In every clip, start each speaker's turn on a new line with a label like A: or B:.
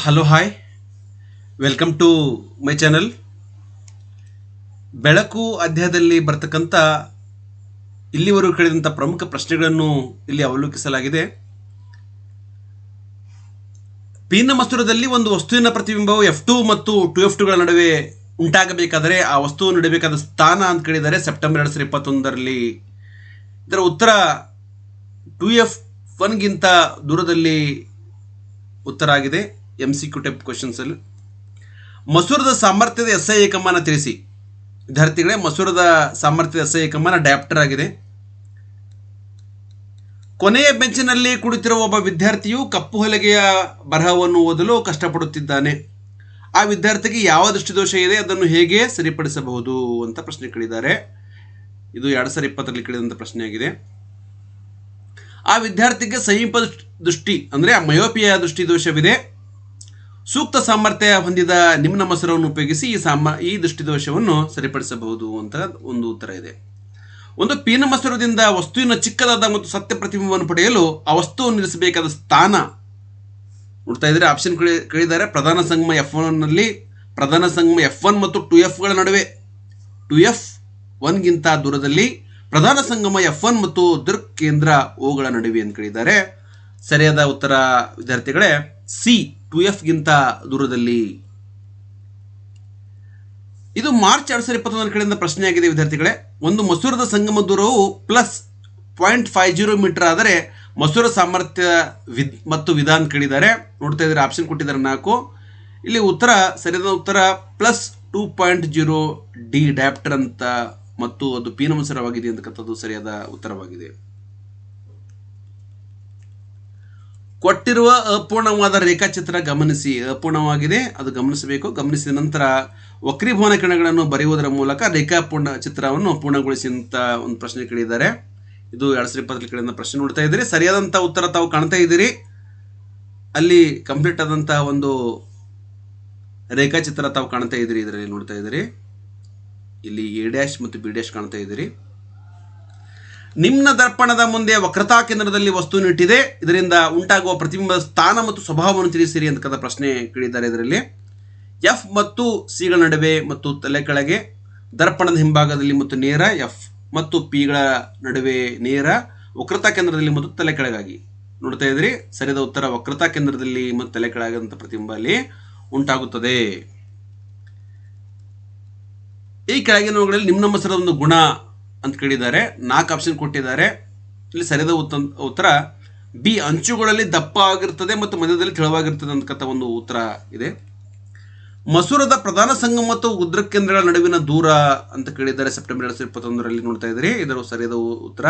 A: Hello hi welcome to my channel ಬೆಳಕು ಅಧ್ಯಾಯದಲ್ಲಿ ಬರ್ತಕ್ಕಂಥ ಇಲ್ಲಿವರೆಗೂ ಕೇಳಿದಂಥ ಪ್ರಮುಖ ಪ್ರಶ್ನೆಗಳನ್ನು ಇಲ್ಲಿ ಅವಲೋಕಿಸಲಾಗಿದೆ. ಪೀನ ಮಸೂರದಲ್ಲಿ ಒಂದು ವಸ್ತುವಿನ ಪ್ರತಿಬಿಂಬವು ಎಫ್ ಟು ಮತ್ತು ಟು ಎಫ್ ಟುಗಳ ನಡುವೆ ಉಂಟಾಗಬೇಕಾದರೆ ಆ ವಸ್ತುವು ನಡೆಯಬೇಕಾದ ಸ್ಥಾನ ಅಂತ ಕೇಳಿದರೆ ಸೆಪ್ಟೆಂಬರ್ ಎರಡು ಸಾವಿರದ ಇಪ್ಪತ್ತೊಂದರಲ್ಲಿ. ಇದರ ಉತ್ತರ ಟು ಎಫ್ ಒನ್ಗಿಂತ ದೂರದಲ್ಲಿ ಉತ್ತರ ಆಗಿದೆ. ಎಂ ಸಿ ಕ್ಯೂ ಟೈಪ್ ಕ್ವಶನ್ಸಲ್ಲಿ ಮಸೂರದ ಸಾಮರ್ಥ್ಯದ ಎಸ್ ಐ ಏಕಮಾನ ತಿಳಿಸಿ. ವಿದ್ಯಾರ್ಥಿಗಳೇ, ಮಸೂರದ ಸಾಮರ್ಥ್ಯದ ಎಸ್ ಐ ಏಕಮಾನ ಡ್ಯಾಪ್ಟರ್ ಆಗಿದೆ. ಕೊನೆಯ ಬೆಂಚಿನಲ್ಲಿ ಕುಳಿತಿರುವ ಒಬ್ಬ ವಿದ್ಯಾರ್ಥಿಯು ಕಪ್ಪು ಹೊಲಿಗೆಯ ಬರಹವನ್ನು ಓದಲು ಕಷ್ಟಪಡುತ್ತಿದ್ದಾನೆ. ಆ ವಿದ್ಯಾರ್ಥಿಗೆ ಯಾವ ದೃಷ್ಟಿದೋಷ ಇದೆ, ಅದನ್ನು ಹೇಗೆ ಸರಿಪಡಿಸಬಹುದು ಅಂತ ಪ್ರಶ್ನೆ ಕೇಳಿದ್ದಾರೆ. ಇದು ಎರಡು ಸಾವಿರದ ಇಪ್ಪತ್ತರಲ್ಲಿ ಕೇಳಿದಂಥ ಪ್ರಶ್ನೆಯಾಗಿದೆ. ಆ ವಿದ್ಯಾರ್ಥಿಗೆ ಸಮೀಪ ದೃಷ್ಟಿ, ಅಂದರೆ ಆ ಮಯೋಪಿಯ ದೃಷ್ಟಿ ದೋಷವಿದೆ ಸೂಕ್ತ ಸಾಮರ್ಥ್ಯ ಹೊಂದಿದ ನಿಮ್ನ ಮೊಸರವನ್ನು ಉಪಯೋಗಿಸಿ ಈ ಸಾಮ, ಈ ದೃಷ್ಟಿದೋಷವನ್ನು ಸರಿಪಡಿಸಬಹುದು ಅಂತ ಒಂದು ಉತ್ತರ ಇದೆ. ಒಂದು ಪೀನ ಮೊಸರದಿಂದ ವಸ್ತುವಿನ ಚಿಕ್ಕದಾದ ಮತ್ತು ಸತ್ಯ ಪ್ರತಿಬಿಂಬವನ್ನು ಪಡೆಯಲು ಆ ವಸ್ತುವನ್ನು ನಿಲ್ಲಿಸಬೇಕಾದ ಸ್ಥಾನ ನೋಡ್ತಾ ಇದ್ರೆ ಆಪ್ಷನ್ ಕೇಳಿದ್ದಾರೆ. ಪ್ರಧಾನ ಸಂಗಮ ಎಫ್ ಒನ್ನಲ್ಲಿ ಪ್ರಧಾನ ಸಂಗಮ ಎಫ್ ಒನ್ ಮತ್ತು ಟು ಎಫ್ಗಳ ನಡುವೆ ಟು ಎಫ್ ಒನ್ಗಿಂತ ದೂರದಲ್ಲಿ ಪ್ರಧಾನ ಸಂಗಮ ಎಫ್ ಒನ್ ಮತ್ತು ದೃಕ್ ಕೇಂದ್ರ ಓಗಳ ನಡುವೆ ಅಂತ ಕೇಳಿದ್ದಾರೆ. ಸರಿಯಾದ ಉತ್ತರ ವಿದ್ಯಾರ್ಥಿಗಳೇ ಸಿ ಟು ಎಫ್ಗಿಂತ ದೂರದಲ್ಲಿ. ಇದು ಮಾರ್ಚ್ ಎರಡು ಸಾವಿರದ ಇಪ್ಪತ್ತೊಂದರ ಕಡೆಯಿಂದ ಪ್ರಶ್ನೆಯಾಗಿದೆ ವಿದ್ಯಾರ್ಥಿಗಳೇ. ಒಂದು ಮಸೂರದ ಸಂಗಮ ದೂರವು plus point five zero metre ಆದರೆ ಮಸೂರ ಸಾಮರ್ಥ್ಯ ವಿದ್ ಮತ್ತು ವಿಧಾನ ಕೇಳಿದ್ದಾರೆ. ನೋಡ್ತಾ ಇದ್ದಾರೆ ಆಪ್ಷನ್ ಕೊಟ್ಟಿದ್ದಾರೆ ನಾಲ್ಕು. ಇಲ್ಲಿ ಉತ್ತರ, ಸರಿಯಾದ ಉತ್ತರ, plus two point zero D dioptre ಅಂತ ಮತ್ತು ಅದು ಪೀನಮಸರವಾಗಿದೆ ಅಂತಕ್ಕಂಥದ್ದು ಸರಿಯಾದ ಉತ್ತರವಾಗಿದೆ. ಕೊಟ್ಟಿರುವ ಅಪೂರ್ಣವಾದ ರೇಖಾಚಿತ್ರ ಗಮನಿಸಿ. ಅಪೂರ್ಣವಾಗಿದೆ, ಅದು ಗಮನಿಸಬೇಕು. ಗಮನಿಸಿದ ನಂತರ ವಕ್ರೀಭವನ ಕಿರಣಗಳನ್ನು ಬರೆಯುವುದರ ಮೂಲಕ ರೇಖಾಪೂರ್ಣ ಚಿತ್ರವನ್ನು ಪೂರ್ಣಗೊಳಿಸಿ ಅಂತ ಒಂದು ಪ್ರಶ್ನೆ ಕೇಳಿದ್ದಾರೆ. ಇದು ಎರಡು ಸರಿ ಪತ್ರಿಕೆಗಳಿಂದ ಪ್ರಶ್ನೆ ನೋಡ್ತಾ ಇದ್ದೀರಿ. ಸರಿಯಾದಂಥ ಉತ್ತರ ತಾವು ಕಾಣ್ತಾ ಇದ್ದೀರಿ. ಅಲ್ಲಿ ಕಂಪ್ಲೀಟ್ ಆದಂಥ ಒಂದು ರೇಖಾಚಿತ್ರ ತಾವು ಕಾಣ್ತಾ ಇದ್ದೀರಿ, ಇದರಲ್ಲಿ ನೋಡ್ತಾ ಇದ್ದೀರಿ. ಇಲ್ಲಿ ಎ ಡ್ಯಾಶ್ ಮತ್ತು ಬಿ ಡ್ಯಾಶ್ ಕಾಣ್ತಾ ಇದ್ದೀರಿ. ನಿಮ್ನ ದರ್ಪಣದ ಮುಂದೆ ವಕ್ರತಾ ಕೇಂದ್ರದಲ್ಲಿ ವಸ್ತುವನ್ನು ಇಟ್ಟಿದೆ ಇದರಿಂದ ಉಂಟಾಗುವ ಪ್ರತಿಬಿಂಬದ ಸ್ಥಾನ ಮತ್ತು ಸ್ವಭಾವವನ್ನು ತಿಳಿಸಿರಿ ಅಂತಕ್ಕಂಥ ಪ್ರಶ್ನೆ ಕೇಳಿದ್ದಾರೆ ಇದರಲ್ಲಿ. ಎಫ್ ಮತ್ತು ಸಿಗಳ ನಡುವೆ ಮತ್ತು ತಲೆ ಕೆಳಗೆ, ದರ್ಪಣದ ಹಿಂಭಾಗದಲ್ಲಿ ಮತ್ತು ನೇರ ಎಫ್ ಮತ್ತು ಪಿಗಳ ನಡುವೆ ನೇರ, ವಕ್ರತಾ ಕೇಂದ್ರದಲ್ಲಿ ಮತ್ತು ತಲೆ ಕೆಳಗಾಗಿ. ನೋಡ್ತಾ ಇದ್ರಿ? ಸರಿಯಾದ ಉತ್ತರ ವಕ್ರತಾ ಕೇಂದ್ರದಲ್ಲಿ ಮತ್ತು ತಲೆ ಕೆಳಗಂತ ಪ್ರತಿಬಿಂಬ ಅಲ್ಲಿ ಉಂಟಾಗುತ್ತದೆ. ಈ ಕೆಳಗಿನವುಗಳಲ್ಲಿ ನಿಮ್ಮ ಮಸರದ ಒಂದು ಗುಣ ಅಂತ ಕೇಳಿದ್ದಾರೆ. ನಾಲ್ಕು ಆಪ್ಷನ್ ಕೊಟ್ಟಿದ್ದಾರೆ. ಇಲ್ಲಿ ಸರಿಯಾದ ಉತ್ತ, ಉತ್ತರ, ಬಿ, ಅಂಚುಗಳಲ್ಲಿ ದಪ್ಪ ಆಗಿರ್ತದೆ ಮತ್ತು ಮಧ್ಯದಲ್ಲಿ ತೆಳುವಾಗಿರ್ತದೆ ಅಂತಕ್ಕಂಥ ಒಂದು ಉತ್ತರ ಇದೆ. ಮಸೂರದ ಪ್ರಧಾನ ಸಂಗಮ ಮತ್ತು ಉದ್ರ ಕೇಂದ್ರಗಳ ನಡುವಿನ ದೂರ ಅಂತ ಕೇಳಿದ್ದಾರೆ. ಸೆಪ್ಟೆಂಬರ್ ಎರಡು ಸಾವಿರದ ಇಪ್ಪತ್ತೊಂದರಲ್ಲಿ ನೋಡ್ತಾ ಇದ್ದೀರಿ. ಇದರ ಸರಿಯಾದ ಉತ್ತರ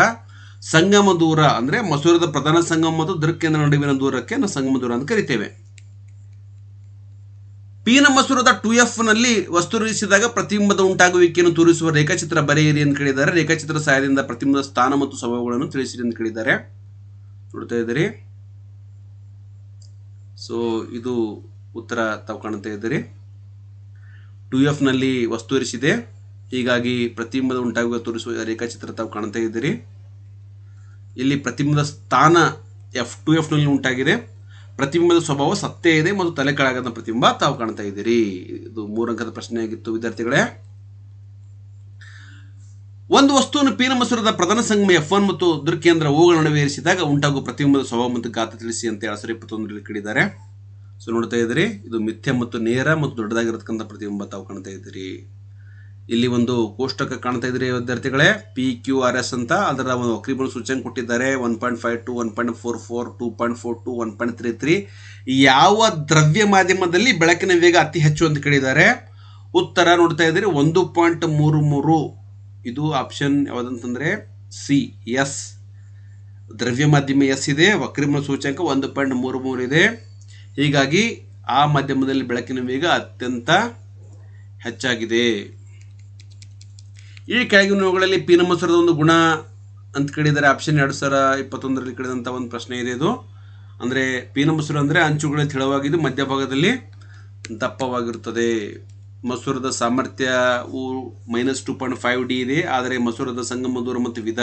A: ಸಂಗಮ ದೂರ ಅಂದರೆ ಮಸೂರದ ಪ್ರಧಾನ ಸಂಗಮ ಮತ್ತು ದೃಕ್ ಕೇಂದ್ರ ನಡುವಿನ ದೂರಕ್ಕೆ ನಾವು ಸಂಗಮ ದೂರ ಅಂತ ಕರಿತೇವೆ. ಪೀನ ಮಸೂರದ ಟು ಎಫ್ನಲ್ಲಿ ವಸ್ತು ಇರಿಸಿದಾಗ ಪ್ರತಿಬಿಂಬದ ಉಂಟಾಗುವಿಕೆಯನ್ನು ತೋರಿಸುವ ರೇಖಾಚಿತ್ರ ಬರೆಯಿರಿ ಅಂತ ಕೇಳಿದ್ದಾರೆ. ರೇಖಾಚಿತ್ರ ಸಹಾಯದಿಂದ ಪ್ರತಿಬಿಂಬದ ಸ್ಥಾನ ಮತ್ತು ಸ್ವಭಾವಗಳನ್ನು ತಿಳಿಸಿರಿ ಅಂತ ಕೇಳಿದ್ದಾರೆ. ನೋಡ್ತಾ ಇದ್ದೀರಿ. ಸೊ ಇದು ಉತ್ತರ ತಾವು ಕಾಣ್ತಾ ಇದ್ದೀರಿ. ಟು ಎಫ್ನಲ್ಲಿ ವಸ್ತು ಇರಿಸಿದೆ. ಹೀಗಾಗಿ ಪ್ರತಿಬಿಂಬದ ಉಂಟಾಗುವ ತೋರಿಸುವ ರೇಖಾಚಿತ್ರ ತಾವು ಕಾಣ್ತಾ ಇದ್ದೀರಿ. ಇಲ್ಲಿ ಪ್ರತಿಬಿಂಬದ ಸ್ಥಾನ ಎಫ್ ಟು ಎಫ್ನಲ್ಲಿ ಉಂಟಾಗಿದೆ. ಪ್ರತಿಬಿಂಬದ ಸ್ವಭಾವ ಸತ್ಯ ಇದೆ, ಮತ್ತು ತಲೆ ಕೆಳಗದ ಪ್ರತಿಬಿಂಬ ತಾವು ಕಾಣ್ತಾ ಇದ್ದೀರಿ. ಇದು ಮೂರಂಕದ ಪ್ರಶ್ನೆಯಾಗಿತ್ತು, ವಿದ್ಯಾರ್ಥಿಗಳೇ. ಒಂದು ವಸ್ತುವನ್ನು ಪೀನ ಮಸೂರದ ಪ್ರಧಾನ ಸಂಗಮ ಎಫ್ ಒನ್ ಮತ್ತು ದೃಕೇಂದ್ರ ಹೂಗಳ ನಡುವೆ ಇರಿಸಿದಾಗ ಉಂಟಾಗುವ ಪ್ರತಿಬಿಂಬದ ಸ್ವಭಾವ ಮತ್ತು ಗಾತ್ರ ತಿಳಿಸಿ ಅಂತ ಎರಡು ಸರಿ ಇಪ್ಪತ್ತೊಂದರಲ್ಲಿ ಕೇಳಿದ್ದಾರೆ. ಸೊ ನೋಡ್ತಾ ಇದ್ದೀರಿ, ಇದು ಮಿಥ್ಯ ಮತ್ತು ನೇರ ಮತ್ತು ದೊಡ್ಡದಾಗಿರತಕ್ಕಂಥ ಪ್ರತಿಬಿಂಬ ತಾವು ಕಾಣ್ತಾ ಇದ್ದೀರಿ. ಇಲ್ಲಿ ಒಂದು ಕೋಷ್ಟಕ ಕಾಣ್ತಾ ಇದ್ರಿ ವಿದ್ಯಾರ್ಥಿಗಳೇ ಪಿ ಕ್ಯೂ ಆರ್ ಎಸ್ ಅಂತ ಅದರ ಒಂದು ವಕ್ರೀಭವನ ಸೂಚನೆ ಕೊಟ್ಟಿದ್ದಾರೆ. One point five two one point four four two point four two one point three three ಯಾವ ದ್ರವ್ಯ ಮಾಧ್ಯಮದಲ್ಲಿ ಬೆಳಕಿನ ವೇಗ ಅತಿ ಹೆಚ್ಚು ಅಂತ ಕೇಳಿದ್ದಾರೆ? ಉತ್ತರ ನೋಡ್ತಾ ಇದ್ದೀರಿ, ಒಂದು ಪಾಯಿಂಟ್ ಮೂರು ಮೂರು. ಇದು ಆಪ್ಷನ್ ಯಾವುದಂತಂದರೆ ಸಿ ಎಸ್ ದ್ರವ್ಯ ಮಾಧ್ಯಮ ಎಸ್ ಇದೆ ವಕ್ರಿಮ ಸೂಚ್ಯಂಕ ಒಂದು ಪಾಯಿಂಟ್ ಮೂರು ಮೂರು ಇದೆ. ಹೀಗಾಗಿ ಆ ಮಾಧ್ಯಮದಲ್ಲಿ ಬೆಳಕಿನ ವೇಗ ಅತ್ಯಂತ ಹೆಚ್ಚಾಗಿದೆ. ಈ ಕೆಳಗಿನವುಗಳಲ್ಲಿ ಪೀನಮಸರದ ಒಂದು ಗುಣ ಅಂತ ಕೇಳಿದರೆ ಆಪ್ಷನ್ ಎರಡು ಸಾವಿರ ಇಪ್ಪತ್ತೊಂದರಲ್ಲಿ ಕೇಳಿದಂಥ ಒಂದು ಪ್ರಶ್ನೆ ಇದೆ ಇದು. ಅಂದರೆ ಪೀನಮಸೂರು ಅಂದರೆ ಅಂಚುಗಳು ತೆಳುವಾಗಿದ್ದು ಮಧ್ಯಭಾಗದಲ್ಲಿ ದಪ್ಪವಾಗಿರುತ್ತದೆ. ಮಸೂರದ ಸಾಮರ್ಥ್ಯವು minus two point five D ಇದೆ, ಆದರೆ ಮಸೂರದ ಸಂಗಮ ದೂರ ಮತ್ತು ವಿಧ.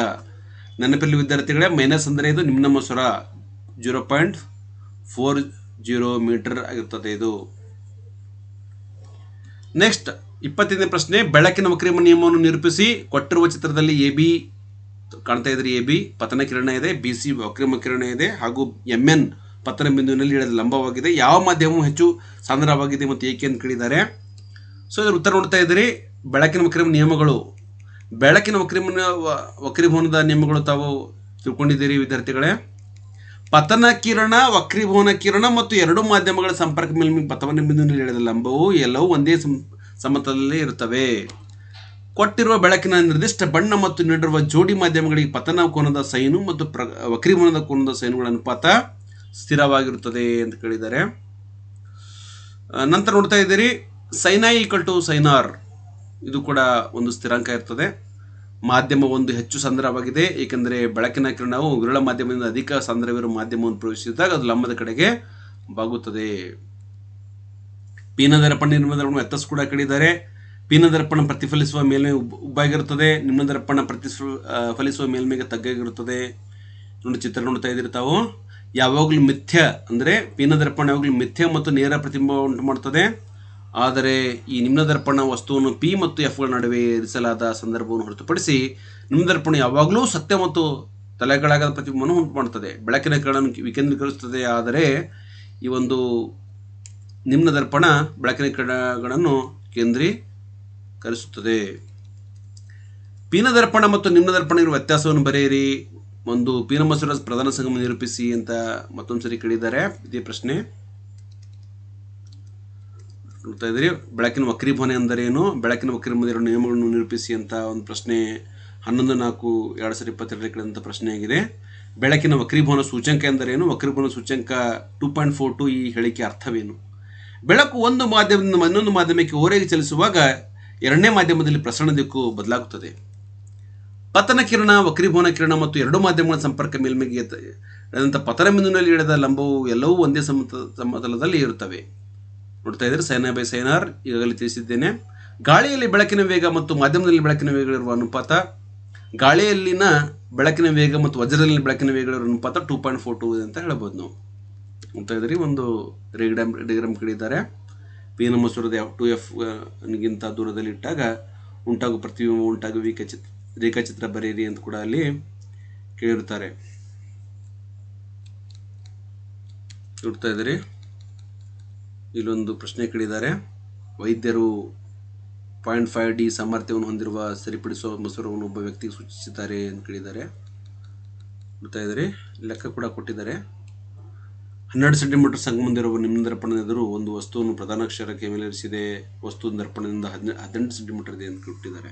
A: ನೆನಪಿರಲಿ ವಿದ್ಯಾರ್ಥಿಗಳೇ, ಮೈನಸ್ ಅಂದರೆ ಇದು ನಿಮ್ನ ಮಸೂರ. Zero point four zero metre ಆಗಿರ್ತದೆ ಇದು. ನೆಕ್ಸ್ಟ್ ಇಪ್ಪತ್ತೈದನೇ ಪ್ರಶ್ನೆ, ಬೆಳಕಿನ ವಕ್ರೀಮ ನಿಯಮವನ್ನು ನಿರೂಪಿಸಿ, ಕೊಟ್ಟಿರುವ ಚಿತ್ರದಲ್ಲಿ ಎ ಬಿ ಕಾಣ್ತಾ ಇದ್ರಿ, ಎ ಬಿ. ಪತನ ಕಿರಣ ಇದೆ, ಬಿ ಸಿ ವಕ್ರೀಮ ಕಿರಣ ಇದೆ, ಹಾಗೂ ಎಂ ಎನ್ ಪತನ ಬಿಂದುವಿನಲ್ಲಿ ಇಳಿದ ಲಂಬವಾಗಿದೆ. ಯಾವ ಮಾಧ್ಯಮವು ಹೆಚ್ಚು ಸಾಂದ್ರವಾಗಿದೆ ಮತ್ತು ಏಕೆ ಅಂತ ಕೇಳಿದ್ದಾರೆ. ಸೊ ಇದರ ಉತ್ತರ ನೋಡ್ತಾ ಇದ್ದೀರಿ ಬೆಳಕಿನ ವಕ್ರೀಮ ನಿಯಮಗಳು. ಬೆಳಕಿನ ವಕ್ರೀಮನ ವಕ್ರಿಭವನದ ನಿಯಮಗಳು ತಾವು ತಿಳ್ಕೊಂಡಿದ್ದೀರಿ ವಿದ್ಯಾರ್ಥಿಗಳೇ. ಪತನ ಕಿರಣ, ವಕ್ರೀಭವನ ಕಿರಣ ಮತ್ತು ಎರಡು ಮಾಧ್ಯಮಗಳ ಸಂಪರ್ಕ ಮೇಲೆ ಪತನ ಬಿಂದುವಿನಲ್ಲಿ ಇಳಿದ ಲಂಬವು ಎಲ್ಲವೂ ಒಂದೇ ಸಮ- ಸಮತಲದಲ್ಲಿ ಇರುತ್ತವೆ. ಕೊಟ್ಟಿರುವ ಬೆಳಕಿನ ನಿರ್ದಿಷ್ಟ ಬಣ್ಣ ಮತ್ತು ನೀಡಿರುವ ಜೋಡಿ ಮಾಧ್ಯಮಗಳಿಗೆ ಪತನ ಕೋನದ ಸೈನು ಮತ್ತು ಪ್ರ ವಕ್ರೀಮನದ ಕೋನದ ಸೈನುಗಳ ಅನುಪಾತ ಸ್ಥಿರವಾಗಿರುತ್ತದೆ ಅಂತ ಕೇಳಿದ್ದಾರೆ. ನಂತರ ನೋಡ್ತಾ ಇದ್ದೀರಿ, ಸೈನೈ ಈಕ್ವಲ್ ಟು ಸೈನಾರ್. ಇದು ಕೂಡ ಒಂದು ಸ್ಥಿರಾಂಕ ಇರ್ತದೆ. ಮಾಧ್ಯಮ ಒಂದು ಹೆಚ್ಚು ಸಾಂದ್ರವಾಗಿದೆ, ಏಕೆಂದರೆ ಬೆಳಕಿನ ಕಿರಣವು ವಿರಳ ಮಾಧ್ಯಮದಿಂದ ಅಧಿಕ ಸಾಂದ್ರವಿರುವ ಮಾಧ್ಯಮವನ್ನು ಪ್ರವೇಶಿಸಿದಾಗ ಅದು ಲಂಬದ ಕಡೆಗೆ ಬಾಗುತ್ತದೆ. ಪೀನ ದರ್ಪಣ ನಿಮ್ನ ದರ್ಪಣ ವ್ಯತ್ಯಾಸ ಕೂಡ ಕಡಿದ್ದಾರೆ ಪೀನದರ್ಪಣ ಪ್ರತಿಫಲಿಸುವ ಮೇಲ್ಮೈ ಉಬ್ಬ ಉಬ್ಬಾಗಿರುತ್ತದೆ. ನಿಮ್ಮ ದರ್ಪಣ ಪ್ರತಿಫ ಫಲಿಸುವ ಮೇಲ್ಮೈಗೆ ತಗ್ಗಾಗಿರುತ್ತದೆ. ನೋಡಿ ಚಿತ್ರ ನೋಡ್ತಾ ಇದ್ದೀರಿ ಯಾವಾಗಲೂ ಮಿಥ್ಯ ಅಂದರೆ ಪೀನದರ್ಪಣ ಯಾವಾಗಲೂ ಮಿಥ್ಯ ಮತ್ತು ನೇರ ಪ್ರತಿಬಿಂಬ ಉಂಟು ಮಾಡ್ತದೆ ಆದರೆ ಈ ನಿಮ್ನ ದರ್ಪಣ ವಸ್ತುವನ್ನು ಪಿ ಮತ್ತು ಎಫ್ಗಳ ನಡುವೆ ಇರಿಸಲಾದ ಸಂದರ್ಭವನ್ನು ಹೊರತುಪಡಿಸಿ ನಿಮ್ನದರ್ಪಣ ಯಾವಾಗಲೂ ಸತ್ಯ ಮತ್ತು ತಲೆಗಳಾಗದ ಪ್ರತಿಬಿಂಬವನ್ನು ಉಂಟು ಮಾಡುತ್ತದೆ. ಬೆಳಕಿನ ಕಿರಣವನ್ನು ವಿಕೇಂದ್ರೀಕರಿಸುತ್ತದೆ. ಆದರೆ ಈ ಒಂದು ನಿಮ್ನ ದರ್ಪಣ ಬೆಳಕಿನ ಕಿರಣಗಳನ್ನು ಕೇಂದ್ರೀಕರಿಸುತ್ತದೆ. ಪೀನ ದರ್ಪಣ ಮತ್ತು ನಿಮ್ಮ ದರ್ಪಣ ಇರುವ ವ್ಯತ್ಯಾಸವನ್ನು ಬರೆಯಿರಿ. ಒಂದು ಪೀನ ಮಸೂರ ಪ್ರಧಾನ ಸಂಗಮ ನಿರೂಪಿಸಿ ಅಂತ ಮತ್ತೊಂದು ಸರಿ ಕೇಳಿದ್ದಾರೆ. ಇದೇ ಪ್ರಶ್ನೆ. ನೋಡ್ತಾ ಇದ್ದೀರಿ, ಬೆಳಕಿನ ವಕ್ರೀಭವನ ಎಂದರೇನು? ಬೆಳಕಿನ ವಕ್ರೀಭವನ ನಿಯಮಗಳನ್ನು ನಿರೂಪಿಸಿ ಅಂತ ಒಂದು ಪ್ರಶ್ನೆ, ಹನ್ನೊಂದು, ನಾಲ್ಕು, ಎರಡು ಸಾವಿರದ ಇಪ್ಪತ್ತೆರಡರಲ್ಲಿ ಕೇಳಿದಂಥ ಪ್ರಶ್ನೆಯಾಗಿದೆ ಬೆಳಕಿನ ವಕ್ರೀಭವನ ಸೂಚ್ಯಂಕ ಎಂದರೇನು? ವಕ್ರೀಭವನ ಸೂಚ್ಯಂಕ ಟೂ ಪಾಯಿಂಟ್ ಫೋರ್ ಟು ಈ ಹೇಳಿಕೆ ಅರ್ಥವೇನು? ಬೆಳಕು ಒಂದು ಮಾಧ್ಯಮದಿಂದ ಇನ್ನೊಂದು ಮಾಧ್ಯಮಕ್ಕೆ ಓರೆಗೆ ಚಲಿಸುವಾಗ ಎರಡನೇ ಮಾಧ್ಯಮದಲ್ಲಿ ಪ್ರಸರಣ ದಿಕ್ಕು ಬದಲಾಗುತ್ತದೆ. ಪತನ ಕಿರಣ, ವಕ್ರೀಭವನ ಕಿರಣ ಮತ್ತು ಎರಡು ಮಾಧ್ಯಮಗಳ ಸಂಪರ್ಕ ಮೇಲ್ಮೈಗೆ ಪತನ ಬಿಂದುವಿನಲ್ಲಿ ಎಳೆದ ಲಂಬವು ಎಲ್ಲವೂ ಒಂದೇ ಸಮತ ಸಮತಲದಲ್ಲಿ ಇರುತ್ತವೆ. ನೋಡ್ತಾ ಇದ್ದಾರೆ? ಸೈನಾ ಬೈ ಸೈನಾರ್, ಈಗಾಗಲೇ ತಿಳಿಸಿದ್ದೇನೆ. ಗಾಳಿಯಲ್ಲಿ ಬೆಳಕಿನ ವೇಗ ಮತ್ತು ಮಾಧ್ಯಮದಲ್ಲಿ ಬೆಳಕಿನ ವೇಗಗಳಿರುವ ಅನುಪಾತ. ಗಾಳಿಯಲ್ಲಿನ ಬೆಳಕಿನ ವೇಗ ಮತ್ತು ವಜ್ರದಲ್ಲಿ ಬೆಳಕಿನ ವೇಗಗಳಿರುವ ಅನುಪಾತ ಟೂ ಪಾಯಿಂಟ್ ಫೋರ್ ಟೂ ಅಂತ ಹೇಳ್ಬೋದು ನಾವು. ನೋಡ್ತಾ ಇದ್ರಿ ಒಂದು ರೇಗ್ರಾಮ್ ಡಿಗ್ರಾಮ್ ಕಡಿದ್ದಾರೆ ಪಿ ನಮ್ಮ ಮಸೂರದ ಟು ಎಫ್ ಗಿಂತ ದೂರದಲ್ಲಿ ಇಟ್ಟಾಗ ಉಂಟಾಗು ಪ್ರತಿಬಿಂಬ ಉಂಟಾಗುವ ವೀಕಚಿತ್ರ ರೇಖಾಚಿತ್ರ ಬರೆಯಿರಿ ಅಂತ ಕೂಡ ಅಲ್ಲಿ ಕೇಳಿರ್ತಾರೆ. ನೋಡ್ತಾ ಇದ್ದೀರಿ. ಇಲ್ಲೊಂದು ಪ್ರಶ್ನೆ ಕೇಳಿದ್ದಾರೆ ವೈದ್ಯರು ಪಾಯಿಂಟ್ ಫೈವ್ ಡಿ ಸಾಮರ್ಥ್ಯವನ್ನು ಹೊಂದಿರುವ ಸರಿಪಡಿಸುವ ಮಸೂರವನ್ನು ಒಬ್ಬ ವ್ಯಕ್ತಿಗೆ ಸೂಚಿಸಿದ್ದಾರೆ ಅಂತ ಕೇಳಿದ್ದಾರೆ. ನೋಡ್ತಾ ಇದ್ದೀರಿ. ಲೆಕ್ಕ ಕೂಡ ಕೊಟ್ಟಿದ್ದಾರೆ. ಹನ್ನೆರಡು ಸೆಂಟಿಮೀಟರ್ ಸಂಗಮದಿರುವ ನಿಮ್ಮ ದರ್ಪಣದ ಎದುರು ಒಂದು ವಸ್ತುವನ್ನು ಪ್ರಧಾನ ಅಕ್ಷರಕ್ಕೆ ಮೇಲೆ ಇರಿಸಿದೆ ವಸ್ತು ದರ್ಪಣದಿಂದ ಹದಿನೆ, ಹದಿನೆಂಟು ಸೆಂಟಿಮೀಟರ್ ಇದೆ ಅಂತ ಕೊಟ್ಟಿದ್ದಾರೆ.